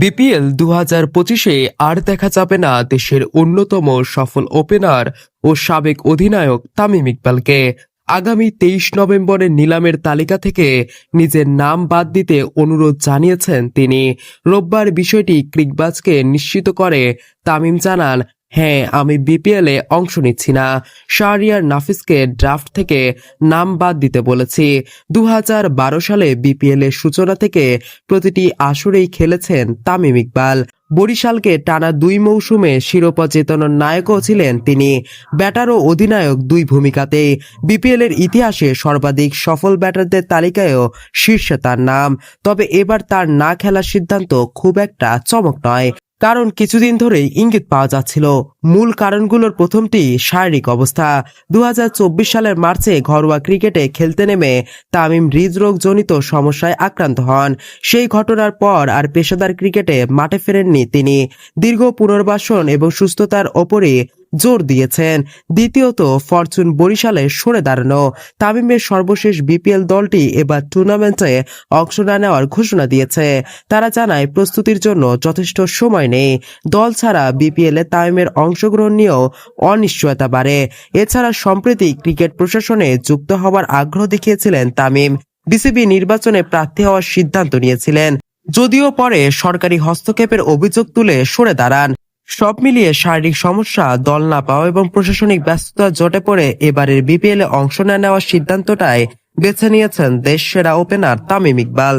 BPL দু হাজার পঁচিশে আর দেখা যাবে না দেশের অন্যতম সফল ওপেনার ও সাবেক অধিনায়ক তামিম ইকবালকে। আগামী তেইশ নভেম্বরের নিলামের তালিকা থেকে নিজের নাম বাদ দিতে অনুরোধ জানিয়েছেন তিনি। রোববার বিষয়টি ক্রিকবাজকে নিশ্চিত করে, তামিম জানান হ্যাঁ আমি বিপিএল অংশ নিচ্ছি না। শাহরিয়ার নাফিসকে ড্রাফট থেকে নাম বাদ দিতে বলেছি। দু হাজার বারো সালে বিপিএল এর সূচনা থেকে প্রতিটি আসরেই খেলেছেন তামিম ইকবাল। বরিশালকে টানা দুই মৌসুমে শিরোপা জেতানোর নায়কও ছিলেন তিনি। ব্যাটার ও অধিনায়ক দুই ভূমিকাতে বিপিএল এর ইতিহাসে সর্বাধিক সফল ব্যাটারদের তালিকায়ও শীর্ষে তার নাম। তবে এবার তার না খেলার সিদ্ধান্ত খুব একটা চমক নয়। কারণ কিছুদিন ধরেই ইঙ্গিত পাওয়া যাচ্ছিল। মূল কারণগুলোর প্রথমটি শারীরিক অবস্থা। দু হাজার চব্বিশ সালের মার্চে ঘরোয়া ক্রিকেটে খেলতে নেমে তামিম হৃদরোগজনিত সমস্যায় আক্রান্ত হন। সেই ঘটনার পর আর পেশাদার ক্রিকেটে মাঠে ফেরেননি তিনি। দীর্ঘ পুনর্বাসন এবং সুস্থতার ওপরে জোর দিয়েছেন। দ্বিতীয়ত, ফরচুন বরিশালে সরে দাঁড়ানো। তামিমের সর্বশেষ বিপিএল দলটি এবার টুর্নামেন্টে অংশ না নেওয়ার ঘোষণা দিয়েছে। তারা জানায়, প্রস্তুতির জন্য যথেষ্ট সময় নেই। দল ছাড়া বিপিএল তামিমের অংশগ্রহণ নিয়েও অনিশ্চয়তা বাড়ে। এছাড়া, সম্প্রতি ক্রিকেট প্রশাসনে যুক্ত হওয়ার আগ্রহ দেখিয়েছিলেন তামিম। বিসিবি নির্বাচনে প্রার্থী হওয়ার সিদ্ধান্ত নিয়েছিলেন। যদিও পরে সরকারি হস্তক্ষেপের অভিযোগ তুলে সরে দাঁড়ান। সব মিলিয়ে শারীরিক সমস্যা, দল না পাওয়া এবং প্রশাসনিক ব্যস্ততা জটে পড়ে এবারের বিপিএল এ অংশ না নেওয়ার সিদ্ধান্তটায় বেছে নিয়েছেন দেশ সেরা ওপেনার তামিম ইকবাল।